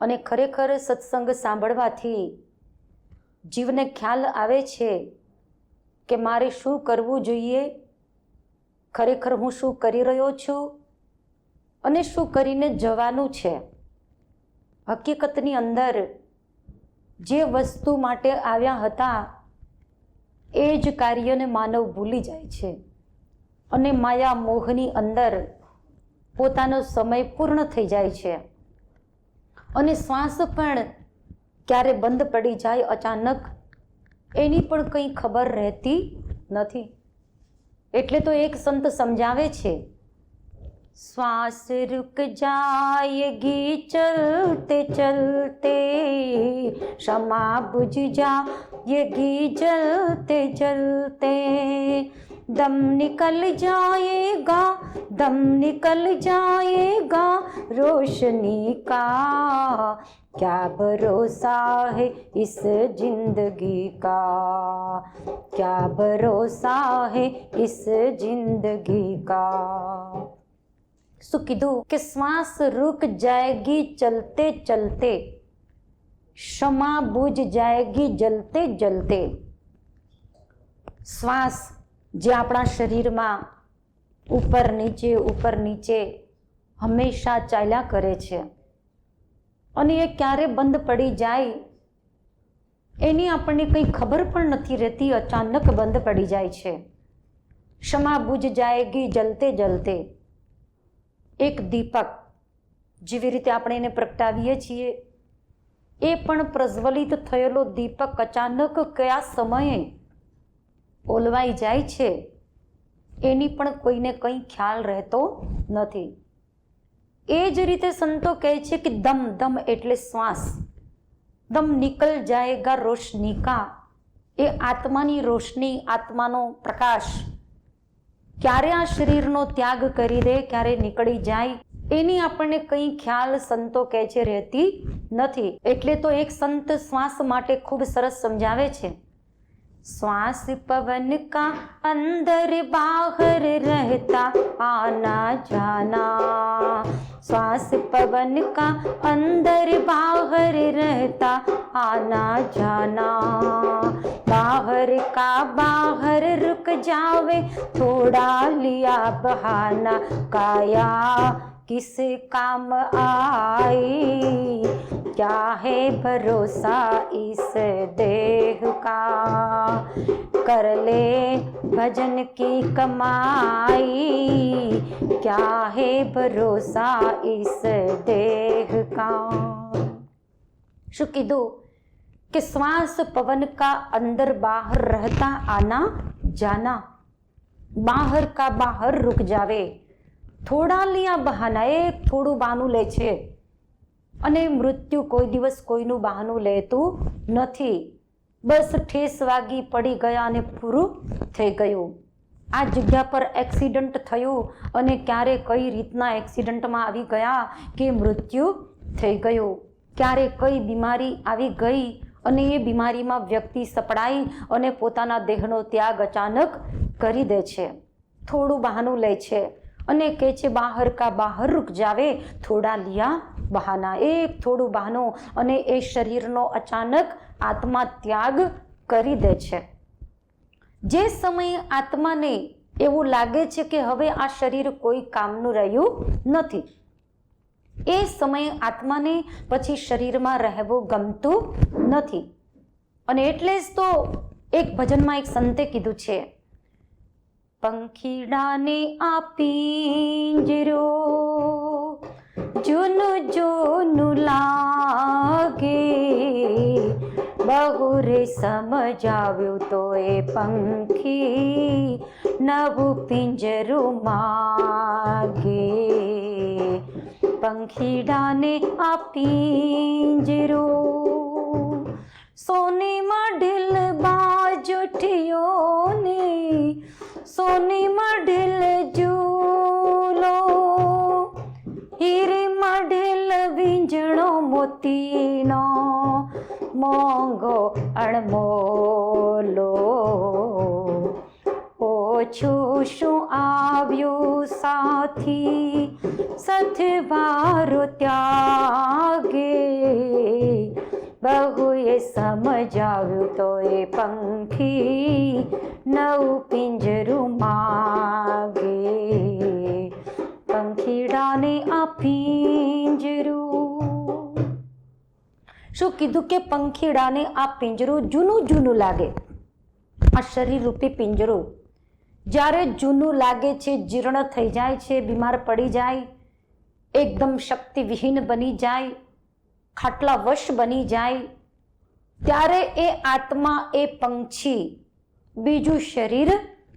અને ખરેખર સત્સંગ સાંભળવાથી જીવને ખ્યાલ આવે છે કે મારે શું કરવું જોઈએ, ખરેખર હું શું કરી રહ્યો છું અને શું કરીને જવાનું છે. હકીકતની અંદર જે વસ્તુ માટે આવ્યા હતા, એ જ કાર્યને માનવ ભૂલી જાય છે અને માયા મોહની અંદર પોતાનો સમય પૂર્ણ થઈ જાય છે. અને શ્વાસ પણ ક્યારે બંધ પડી જાય અચાનક, એની પણ કંઈ ખબર રહેતી નથી. એટલે તો એક સંત સમજાવે છે, શ્વાસ રુક રૂક જાયગી ચલતે ચલતે, ક્ષમા બુજ જાયગી જલતે જલતે દમ નિકલ જાયેગા दम निकल जाएगा रोशनी का क्या भरोसा है इस जिंदगी का क्या भरोसा है इस जिंदगी का શું કીધું કે શ્વાસ રૂક જાયગી ચલતે ચલતે ક્ષમા બુજ જાયગી જલતે જલતે શ્વાસ જે આપણા શરીરમાં ઉપર નીચે ઉપર નીચે હંમેશા ચાલ્યા કરે છે. અને એ ક્યારે બંધ પડી જાય એની આપણને કંઈ ખબર પણ નથી રહેતી, અચાનક બંધ પડી જાય છે. ક્ષમા બુજ જાયગી જલતે જલતે. એક દીપક, જેવી રીતે આપણે એને પ્રગટાવીએ છીએ, એ પણ પ્રજ્વલિત થયેલો દીપક અચાનક કયા સમયે ઓલવાઈ જાય છે? એની પણ કોઈને કંઈ ખ્યાલ રહેતો નથી. એ જ રીતે સંતો કહે છે કે દમ દમ એટલે શ્વાસ. દમ નિકલ જાયગા રોશનિકા. એ આત્માની રોશની, આત્માનો પ્રકાશ. ક્યારે આ શરીરનો ત્યાગ કરી દે, ક્યારે નીકળી જાય, એની આપણને કંઈ ખ્યાલ સંતો કહે છે રહેતી નથી. એટલે તો એક સંત શ્વાસ માટે ખૂબ સરસ સમજાવે છે. શ્વાસ પવન કા અંદર બહાર રહેતા આના જાના શ્વાસ પવન કા અંદર બહાર રહેતા આના જાના બહાર કા બહાર રૂક જાવે થોડા લિયા બહાના કાયા કિસ કામ આઈ क्या है भरोसा इस देह का कर ले भजन की कमाई क्या है भरोसा इस देह का શું કીધું कि श्वास पवन का अंदर बाहर रहता आना जाना બહાર કા બહાર રૂક જાવે થોડા લિયા બહાના એ થોડું બહાનું લે છે અને મૃત્યુ કોઈ દિવસ કોઈનું બહાનું લેતું નથી. બસ ઠેસ વાગી પડી ગયા અને પૂરું થઈ ગયું. આ જગ્યા પર એક્સિડન્ટ થયું અને ક્યારે કઈ રીતના એક્સિડન્ટમાં આવી ગયા કે મૃત્યુ થઈ ગયું. ક્યારે કઈ બીમારી આવી ગઈ અને એ બીમારીમાં વ્યક્તિ સપડાઈ અને પોતાના દેહનો ત્યાગ અચાનક કરી દે છે. થોડું બહાનું લે છે અને કહે છે, બહાર કા બહાર રૂક જાવે, થોડા લિયા બહાના. એક થોડું બહાનું અને એ શરીરનો અચાનક આત્મા ત્યાગ કરી દે છે. જે સમયે આત્માને એવું લાગે છે કે હવે આ શરીર કોઈ કામનું રહ્યું નથી, એ સમયે આત્માને પછી શરીરમાં રહેવું ગમતું નથી. અને એટલે જ તો એક ભજનમાં એક સંતે કીધું છે, પંખીડાને આપી પિંજરો જૂનું જૂનું લાગે, બહુરે સમજાવ્યું તો એ પંખી નવું પિંજરું માગે. પંખીડાને આ પિંજરો સોનીમાં ઢીલ બાજુઠીઓને ને ઢીલ ઝૂલો મોતીનો મોંઘો અણમોલો. ઓછું શું આવ્યું સાથી? સથવારો ત્યાગે. સમજાવ્યું તો એ પંખી નવ પિંજરું માગે. પંખીડાને આ પિંજરું શું કીધું કે પંખીડાને આ પિંજરું જૂનું જૂનું લાગે? આ શરીર રૂપી પિંજરું. જ્યારે જૂનું લાગે છે, જીર્ણ થઈ જાય છે, બીમાર પડી જાય, એકદમ શક્તિવિહીન બની જાય, ખાટલા વશ બની જાય, ત્યારે એ આત્મા, એ પંછી બીજું શરીર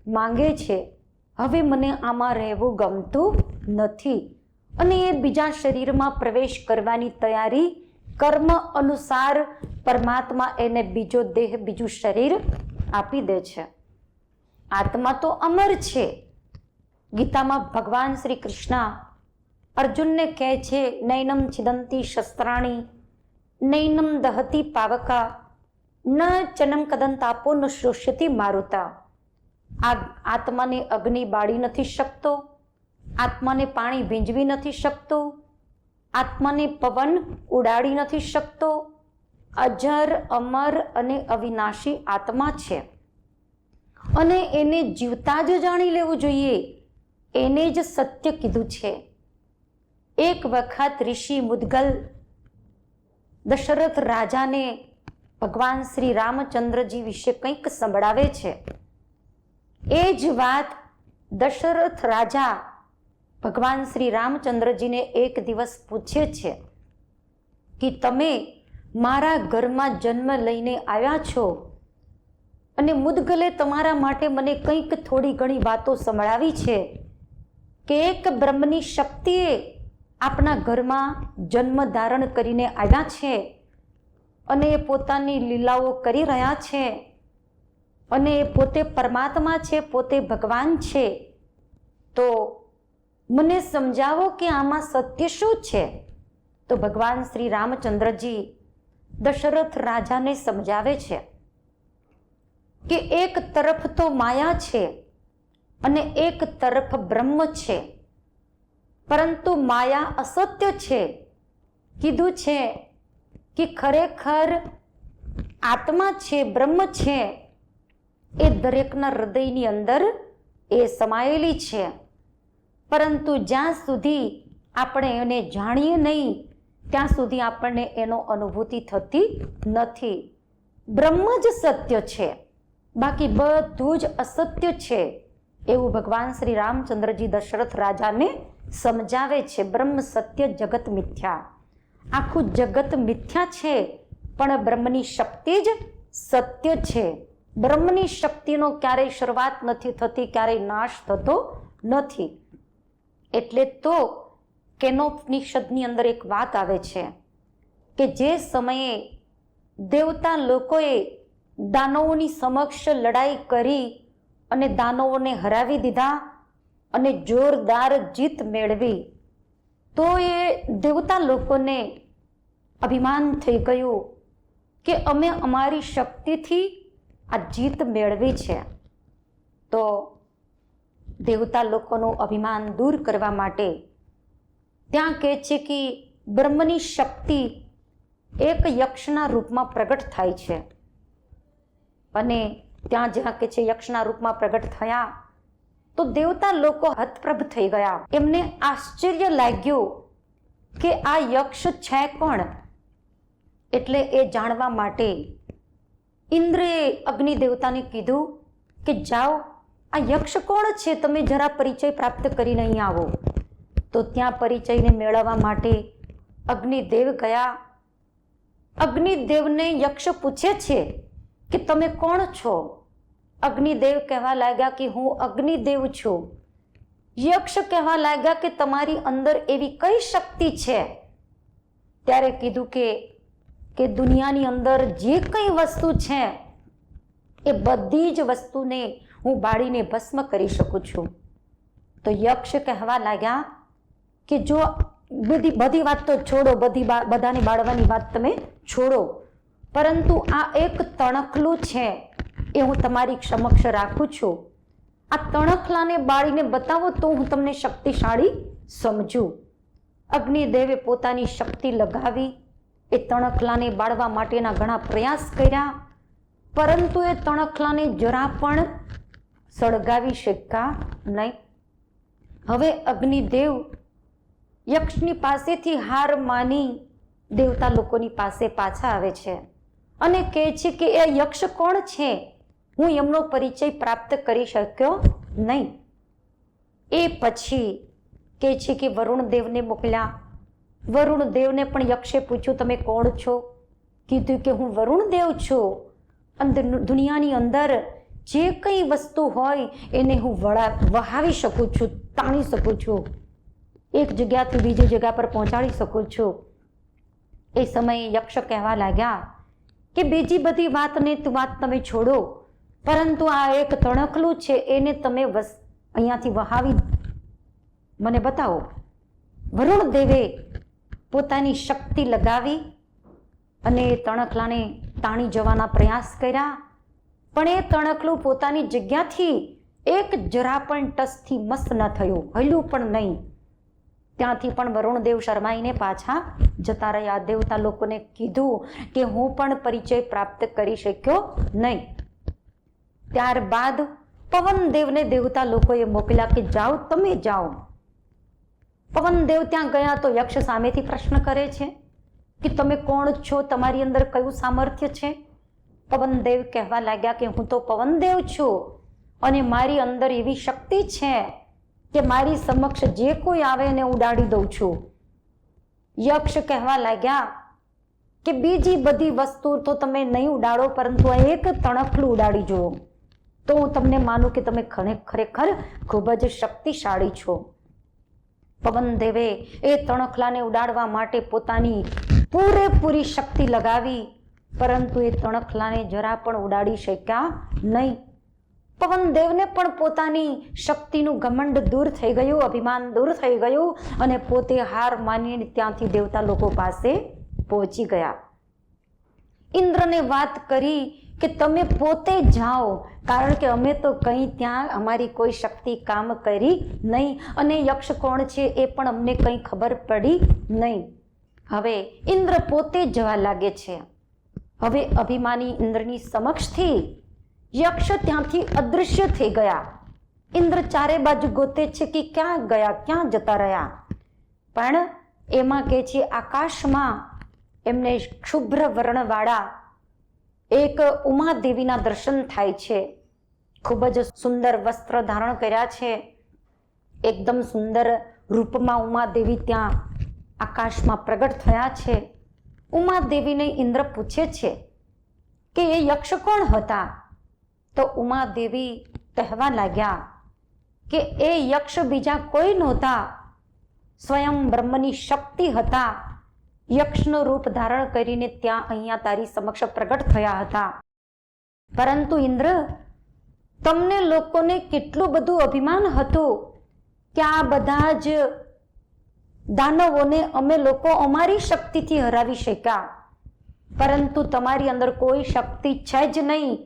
માંગે છે. હવે મને આમાં રહેવું ગમતું નથી. અને એ બીજા શરીરમાં પ્રવેશ કરવાની તૈયારી કર્મ અનુસાર પરમાત્મા એને બીજો દેહ, બીજું શરીર આપી દે છે. આત્મા તો અમર છે. ગીતામાં ભગવાન શ્રી કૃષ્ણ અર્જુનને કહે છે, નૈનમ છિદંતી શસ્ત્રાણી, નૈનમ દહતી પાવકા, ન ચનમ કદંતાપો ન શોષ્યતી મારુતા. આ આત્માને અગ્નિ બાળી નથી શકતો, આત્માને પાણી ભીંજવી નથી શકતો આત્માને પવન ઉડાડી નથી શકતો. અજર, અમર અને અવિનાશી આત્મા છે. અને એને જીવતા જ જાણી લેવું જોઈએ. એને જ સત્ય કીધું છે. એક વખત ઋષિ મુદગલ દશરથ રાજાને ભગવાન શ્રી રામચંદ્રજી વિશે કંઈક સંભળાવે છે. એ જ વાત દશરથ રાજા ભગવાન શ્રી રામચંદ્રજીને એક દિવસ પૂછે છે કે તમે મારા ઘરમાં જન્મ લઈને આવ્યા છો? અને મુદગલે તમારા માટે મને કંઈક થોડી ઘણી વાતો સંભળાવી છે કે એક બ્રહ્મની શક્તિએ આપણા ઘરમાં જન્મ ધારણ કરીને આવ્યા છે અને એ પોતાની લીલાઓ કરી રહ્યા છે અને એ પોતે પરમાત્મા છે, પોતે ભગવાન છે. તો મને સમજાવો કે આમાં સત્ય શું છે? તો ભગવાન શ્રી રામચંદ્રજી દશરથ રાજાને સમજાવે છે કે એક તરફ તો માયા છે અને એક તરફ બ્રહ્મ છે. પરંતુ માયા અસત્ય છે. કીધું છે કે ખરેખર આત્મા છે, બ્રહ્મ છે, એ દરેકના હૃદયની અંદર એ સમાયેલી છે. પરંતુ જ્યાં સુધી આપણે એને જાણીએ નહીં, ત્યાં સુધી આપણને એનો અનુભૂતિ થતી નથી. બ્રહ્મ જ સત્ય છે. બાકી બધું જ અસત્ય છે. એવું ભગવાન શ્રી રામચંદ્રજી દશરથ રાજાને સમજાવે છે, બ્રહ્મ સત્ય જગત મિથ્યા. આખું જગત મિથ્યા છે, પણ બ્રહ્મની શક્તિ જ સત્ય છે. બ્રહ્મની શક્તિનો ક્યારેય શરૂઆત નથી થતી, ક્યારેય નાશ થતો નથી. એટલે તો કેનોપનિષદની અંદર એક વાત આવે છે કે જે સમયે દેવતા લોકોએ દાનવોની સમક્ષ લડાઈ કરી અને દાનવોને હરાવી દીધા અને જોરદાર જીત મેળવી, તો એ દેવતા લોકોને અભિમાન થઈ ગયું કે અમે અમારી શક્તિથી આ જીત મેળવી છે. તો દેવતા લોકોનું અભિમાન દૂર કરવા માટે ત્યાં કહે છે કે બ્રહ્મની શક્તિ એક યક્ષના રૂપમાં પ્રગટ થાય છે. અને ત્યાં જ્યાં કે છે યક્ષના રૂપમાં પ્રગટ થયા, તો દેવતા લોકો હતપ્રભ થઈ ગયા. એમને આશ્ચર્ય લાગ્યું કે આ યક્ષ છે કોણ? એટલે એ જાણવા માટે ઇન્દ્રએ અગ્નિ દેવતાને કીધું કે જાઓ આ યક્ષ કોણ છે? તમે જરા પરિચય પ્રાપ્ત કરીને અહીં આવો. તો ત્યાં પરિચયને મેળવવા માટે અગ્નિદેવ ગયા. અગ્નિદેવને યક્ષ પૂછે છે કે તમે કોણ છો? અગ્નિદેવ કહેવા લાગ્યા કે હું અગ્નિદેવ છું. યક્ષ કહેવા લાગ્યા કે તમારી અંદર એવી કઈ શક્તિ છે? ત્યારે કીધું કે કે દુનિયાની અંદર જે કંઈ વસ્તુ છે, એ બધી જ વસ્તુને હું બાળીને ભસ્મ કરી શકું છું. તો યક્ષ કહેવા લાગ્યા કે જો બધી બધી વાત તો છોડો, બધી બધાને બાળવાની વાત તમે છોડો. પરંતુ આ એક તણખલું છે એ હું તમારી સમક્ષ રાખું છું. આ તણખલાને બાળીને બતાવો તો હું તમને શક્તિશાળી સમજું. અગ્નિદેવે પોતાની શક્તિ લગાવી, એ તણખલાને બાળવા માટેના ઘણા પ્રયાસ કર્યા. પરંતુ એ તણખલાને જરા પણ સળગાવી શક્યા નહીં. હવે અગ્નિદેવ યક્ષની પાસેથી હાર માની દેવતા લોકોની પાસે પાછા આવે છે અને કહે છે કે એ યક્ષ કોણ છે? હું એમનો પરિચય પ્રાપ્ત કરી શક્યો નહીં. એ પછી કહે છે કે વરુણ દેવને મોકલ્યા. વરુણ દેવને પણ યક્ષે પૂછ્યું, તમે કોણ છો? કીધું કે હું વરુણ દેવ છું. અંદર દુનિયાની અંદર જે કંઈ વસ્તુ હોય એને હું વળા, વહાવી શકું છું, તાણી શકું છું. એક જગ્યાથી બીજી જગ્યા પર પહોંચાડી શકું છું. એ સમયે યક્ષ કહેવા લાગ્યા કે બીજી બધી વાતને વાત તમે છોડો, પરંતુ આ એક તણખલું છે, એને તમે વસ, અહીંયાથી વહાવી મને બતાવો. વરુણ દેવે પોતાની શક્તિ લગાવી અને તણખલાને તાણી જવાના પ્રયાસ કર્યા. પણ એ તણકલું પોતાની જગ્યાથી એક જરા પણ ટસથી મસ્ત ન થયું, હલ્યું પણ નહીં. ત્યાંથી પણ વરુણદેવ શરમાઈને પાછા જતા રહ્યા. દેવતા લોકોને કીધું કે હું પણ પરિચય પ્રાપ્ત કરી શક્યો નહીં. ત્યારબાદ પવનદેવને દેવતા લોકોએ મોકલ્યા કે જાઓ, તમે જાઓ. પવનદેવ ત્યાં ગયા તો યક્ષ સામેથી પ્રશ્ન કરે છે કે તમે કોણ છો? તમારી અંદર કયું સામર્થ્ય છે? પવનદેવ કહેવા લાગ્યા કે હું તો પવનદેવ છું. અને મારી અંદર એવી શક્તિ છે કે મારી સમક્ષ જે કોઈ આવે એને ઉડાડી દઉં છું. યક્ષ કહેવા લાગ્યા કે બીજી બધી વસ્તુ તો તમે નહીં ઉડાડો, પરંતુ આ એક તણખલું ઉડાડી જુઓ. તો હું તમને માનું કે તમે ખરે- ખરેખર ખૂબ જ શક્તિશાળી છો. પવનદેવે એ તણખલાને ઉડાડવા માટે પોતાની પૂરેપૂરી શક્તિ લગાવી પરંતુ એ તણખલાને જરા પણ ઉડાડી શક્યા નહીં. પવનદેવને પણ પોતાની શક્તિનું ઘમંડ દૂર થઈ ગયું, અભિમાન દૂર થઈ ગયું અને પોતે હાર માનીને ત્યાંથી દેવતા લોકો પાસે પહોંચી ગયા. ઇન્દ્રને વાત કરી કે તમે પોતે જાઓ, કારણ કે અમે તો કંઈ ત્યાં અમારી કોઈ શક્તિ કામ કરી નહીં અને યક્ષ કોણ છે એ પણ અમને કંઈ ખબર પડી નહીં. હવે ઇન્દ્ર પોતે જવા લાગે છે. હવે અભિમાની ઇન્દ્રની સમક્ષથી યક્ષ ત્યાંથી અદૃશ્ય થઈ ગયા. ઇન્દ્ર ચારે બાજુ ગોતે છે કે ક્યાં ગયા, ક્યાં જતા રહ્યા? પણ એમાં કે છે, આકાશમાં એમને શુભ્ર વર્ણવાળા એક ઉમાદેવીના દર્શન થાય છે. ખૂબ જ સુંદર વસ્ત્ર ધારણ કર્યા છે. એકદમ સુંદર રૂપમાં ઉમાદેવી ત્યાં આકાશમાં પ્રગટ થયા છે. ઉમાદેવીને ઇન્દ્ર પૂછે છે કે એ યક્ષ કોણ હતા? તો ઉમાદેવી કહેવા લાગ્યા કે એ યક્ષ બીજા કોઈ નહોતા. સ્વયં બ્રહ્મની શક્તિ હતા. યક્ષનું રૂપ ધારણ કરીને ત્યાં અહીંયા તારી સમક્ષ પ્રગટ થયા હતા. પરંતુ ઇન્દ્ર, તમને લોકોને કેટલું બધું અભિમાન હતું કે આ બધા જ દાનવોને અમે લોકો અમારી શક્તિથી હરાવી શક્યા. પરંતુ તમારી અંદર કોઈ શક્તિ છે જ નહીં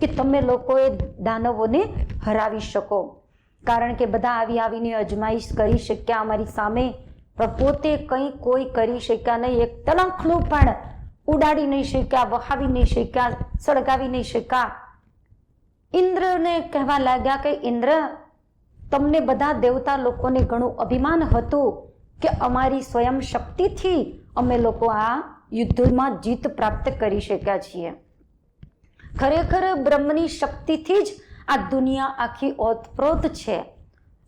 કે તમે લોકોએ દાનવોને હરાવી શકો. કારણ કે બધા આવી આવીને અજમાઈશ કરી શક્યા અમારી સામે, પણ પોતે કંઈ કોઈ કરી શક્યા નહીં. એક તલંખલું પણ ઉડાડી નહીં શક્યા, વહાવી નહીં શક્યા, સળગાવી નહીં શક્યા. ઇન્દ્રને કહેવા લાગ્યા કે, ઇન્દ્ર, તમને બધા દેવતા લોકોને ઘણું અભિમાન હતું. કે અમારી સ્વયં શક્તિથી અમે લોકો આ યુદ્ધમાં જીત પ્રાપ્ત કરી શક્યા છીએ. ખરેખર બ્રહ્મની શક્તિથી જ આ દુનિયા આખી ઓતપ્રોત છે.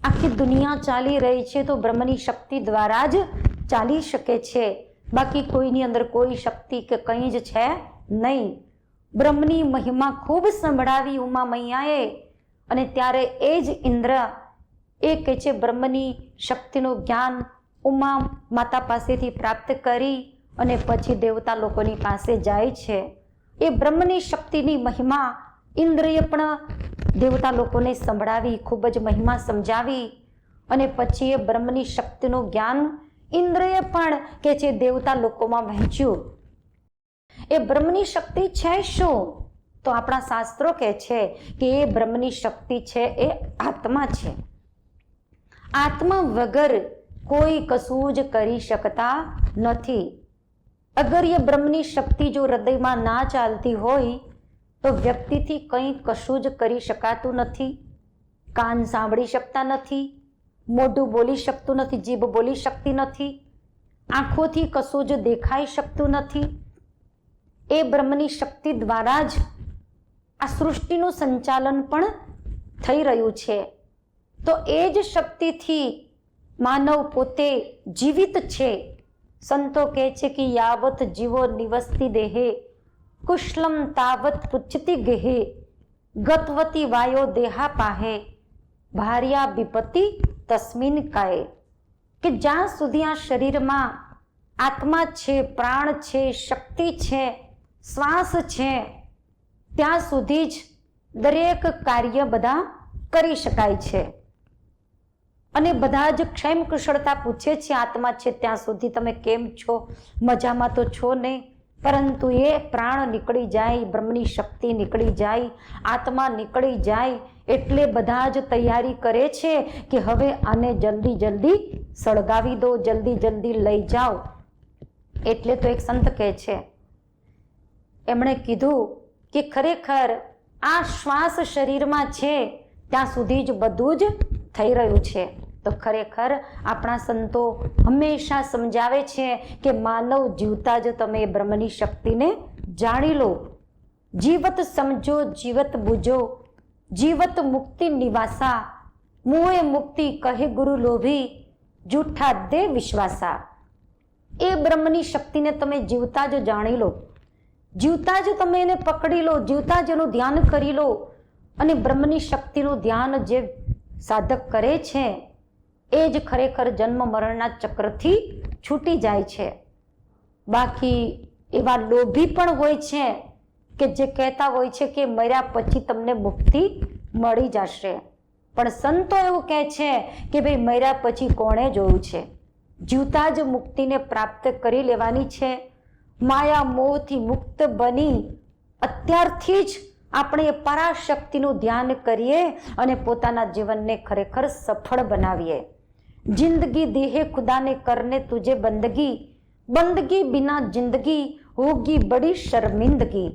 આખી દુનિયા ચાલી રહી છે તો બ્રહ્મની શક્તિ દ્વારા જ ચાલી શકે છે. બાકી કોઈની અંદર કોઈ શક્તિ કે કંઈ જ છે નહીં. બ્રહ્મની મહિમા ખૂબ સંભળાવી ઉમા મૈયાએ અને ત્યારે એ જ ઇન્દ્ર એ કહે છે, બ્રહ્મની શક્તિનું જ્ઞાન ઉમા માતા પાસેથી પ્રાપ્ત કરી અને પછી દેવતા લોકોની પાસે જાય છે. એ બ્રહ્મની શક્તિની મહિમા ઇન્દ્રિય પણ દેવતા લોકોને સંભળાવી, ખૂબ જ મહિમા સમજાવી અને પછી એ બ્રહ્મની શક્તિનું જ્ઞાન ઇન્દ્રિય પણ કે જે દેવતા લોકોમાં વહેંચ્યું. એ બ્રહ્મની શક્તિ છે શું? તો આપણા શાસ્ત્રો કહે છે કે એ બ્રહ્મની શક્તિ છે એ આત્મા છે. આત્મા વગર કોઈ કશું જ કરી શકતા નથી. અગર એ બ્રહ્મની શક્તિ જો હૃદયમાં ના ચાલતી હોય, તો વ્યક્તિથી કંઈ કશું જ કરી શકાતું નથી. કાન સાંભળી શકતા નથી, મોઢું બોલી શકતું નથી, જીભ બોલી શકતી નથી, આંખોથી કશું જ દેખાઈ શકતું નથી. એ બ્રહ્મની શક્તિ દ્વારા જ આ સૃષ્ટિનું સંચાલન પણ થઈ રહ્યું છે. તો એ જ શક્તિથી માનવ પોતે જીવિત છે. સંતો કહે છે કે યાવત જીવો નિવસતી દેહે, કુશલમ તાવત પુચ્છતી ગેહે, ગતવતી વાયો દેહા પાહે, ભાર્યા વિપતિ તસ્મિન કાય. કે જ્યાં સુધી આ શરીરમાં આત્મા છે, પ્રાણ છે, શક્તિ છે, શ્વાસ છે, ત્યાં સુધી જ દરેક કાર્ય બધા કરી શકાય છે. અને બધા જ ક્ષેમ કુશળતા પૂછે છે, આત્મા છે, ત્યાં સુધી તમે કેમ છો? મજામાં તો છો નહીં, પરંતુ એ પ્રાણ નીકળી જાય, બ્રહ્મની શક્તિ નીકળી જાય, આત્મા નીકળી જાય, એટલે બધા જ તૈયારી કરે છે કે હવે આને જલ્દી જલ્દી સળગાવી દો, જલ્દી જલ્દી લઈ જાઓ. એટલે તો એક સંત કહે છે, એમણે કીધું કે ખરેખર આ શ્વાસ શરીરમાં છે, ત્યાં સુધી જ બધું જ થઈ રહ્યું છે. તો ખરેખર આપણા સંતો હંમેશા સમજાવે છે કે માનવ જીવતા જ તમે બ્રહ્મની શક્તિને જાણી લો. જીવત સમજો, જીવત બુજો. જીવત મુક્તિ નિવાસા. મુએ મુક્તિ કહે ગુરુ લોભી. જૂઠા દે વિશ્વાસા. એ બ્રહ્મની શક્તિને તમે જીવતા જ જાણી લો. જીવતા જ તમે એને પકડી લો, જીવતા જ એનું ધ્યાન કરી લો. અને બ્રહ્મની શક્તિનું ધ્યાન જે સાધક કરે છે એ જ ખરેખર જન્મ મરણના ચક્રથી છૂટી જાય છે. બાકી એવા લોભી પણ હોય છે કે જે કહેતા હોય છે કે મર્યા પછી તમને મુક્તિ મળી જશે. પણ સંતો એવું કહે છે કે ભાઈ મર્યા પછી કોણે જોયું છે? જીવતા જ મુક્તિને પ્રાપ્ત કરી લેવાની છે. માયા મોહથી મુક્ત બની અત્યારથી જ આપણે પરાશક્તિનું ધ્યાન કરીએ અને પોતાના જીવનને ખરેખર સફળ બનાવીએ. જિંદગી દેહે ખુદાને કરને તુજે બંદગી બંદગી બિના જિંદગી હોગી બડી શર્મિંદગી.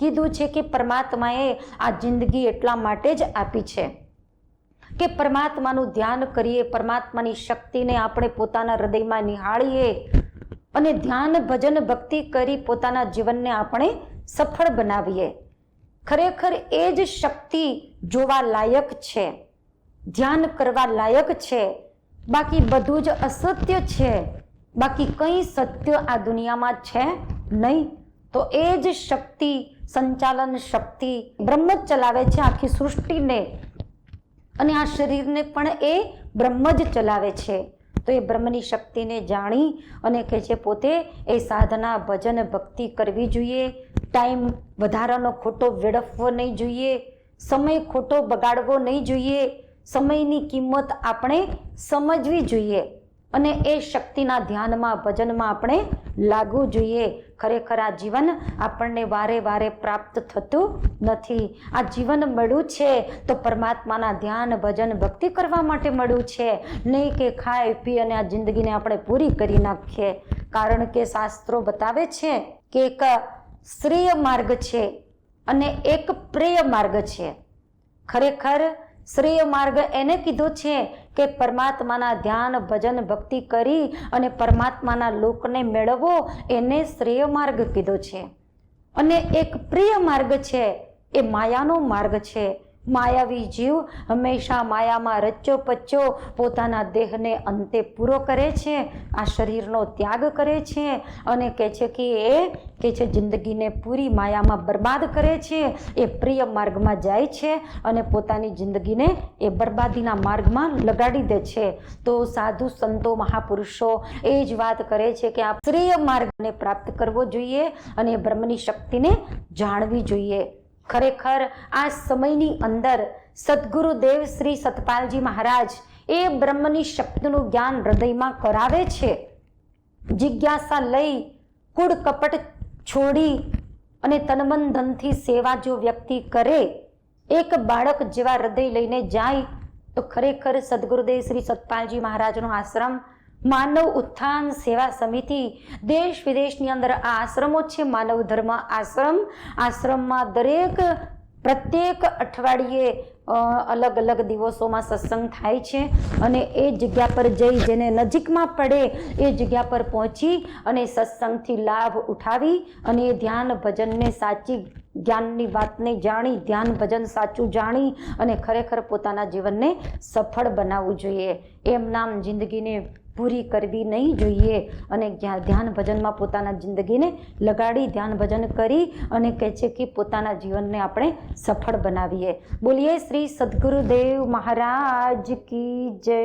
કીધું છે કે પરમાત્માએ આ જિંદગી એટલા માટે જ આપી છે કે પરમાત્માનું ધ્યાન કરીએ, પરમાત્માની શક્તિને આપણે પોતાના હૃદયમાં નિહાળીએ અને ધ્યાન, ભજન, ભક્તિ કરી પોતાના જીવનને આપણે સફળ બનાવીએ. ખરેખર એ જ શક્તિ જોવા લાયક છે, ધ્યાન કરવા લાયક છે બાકી બધું જ અસત્ય છે. બાકી કંઈ સત્ય આ દુનિયામાં છે નહીં. તો એ જ શક્તિ, સંચાલન શક્તિ બ્રહ્મ જ ચલાવે છે આખી સૃષ્ટિને. અને આ શરીરને પણ એ બ્રહ્મ જ ચલાવે છે. તો એ બ્રહ્મની શક્તિને જાણી અને કે છે, પોતે એ સાધના, ભજન, ભક્તિ કરવી જોઈએ. ટાઈમ વધારાનો ખોટો વેડફવો નહીં જોઈએ. સમય ખોટો બગાડવો નહીં જોઈએ. સમયની કિંમત આપણે સમજવી જોઈએ અને એ શક્તિના ધ્યાનમાં, ભજનમાં આપણે લાગવું જોઈએ. ખરેખર આ જીવન આપણને વારે વારે પ્રાપ્ત થતું નથી. આ જીવન મળ્યું છે તો પરમાત્માના ધ્યાન, ભજન, ભક્તિ કરવા માટે મળ્યું છે. નહીં કે ખાઈ પી અને આ જિંદગીને આપણે પૂરી કરી નાખીએ. કારણ કે શાસ્ત્રો બતાવે છે કે એક શ્રેય માર્ગ છે અને એક પ્રેય માર્ગ છે. ખરેખર શ્રેય માર્ગ એને કીધો છે કે પરમાત્માના ધ્યાન, ભજન, ભક્તિ કરી અને પરમાત્માના લોકને મેળવવો એને શ્રેય માર્ગ કીધો છે. અને એક પ્રિય માર્ગ છે, એ માયાનો માર્ગ છે. માયાવી જીવ હંમેશા માયામાં રચ્ચો પચ્ચો પોતાના દેહને અંતે પૂરો કરે છે, આ શરીરનો ત્યાગ કરે છે અને કહે છે કે એ કે છે જિંદગીને પૂરી માયામાં બરબાદ કરે છે, એ પ્રિય માર્ગમાં જાય છે અને પોતાની જિંદગીને એ બરબાદીના માર્ગમાં લગાડી દે છે. તો સાધુ સંતો મહાપુરુષો એ જ વાત કરે છે કે આ શ્રેય માર્ગને પ્રાપ્ત કરવો જોઈએ અને બ્રહ્મની શક્તિને જાણવી જોઈએ. ખરેખર આ સમયની અંદર સદગુરુદેવ શ્રી સતપાલજી મહારાજ એ બ્રહ્મની શક્તિનું જ્ઞાન હૃદયમાં કરાવે છે. જિજ્ઞાસા લઈ કુડ કપટ છોડી અને તનમન ધનથી સેવા જો વ્યક્તિ કરે, એક બાળક જેવા હૃદય લઈને જાય, તો ખરેખર સદગુરુદેવ શ્રી સતપાલજી મહારાજનો આશ્રમ માનવ ઉત્થાન સેવા સમિતિ દેશ વિદેશની અંદર આ આશ્રમો છે. માનવ ધર્મ આશ્રમ. આશ્રમમાં દરેક પ્રત્યેક અઠવાડિયે અલગ અલગ દિવસોમાં સત્સંગ થાય છે અને એ જગ્યા પર જઈ જેને નજીકમાં પડે એ જગ્યા પર પહોંચી અને સત્સંગથી લાભ ઉઠાવી અને એ ધ્યાન ભજનને સાચી જ્ઞાનની વાતને જાણી, ધ્યાન ભજન સાચું જાણી અને ખરેખર પોતાના જીવનને સફળ બનાવવું જોઈએ. એમ નામ જિંદગીને પૂરી કરવી નહીં જોઈએ. અને ધ્યાન ભજનમાં પોતાના જિંદગીને લગાડી, ધ્યાન ભજન કરી અને કહે છે કે પોતાના જીવનને આપણે સફળ બનાવીએ. બોલીએ શ્રી સદગુરુદેવ મહારાજ કી જય.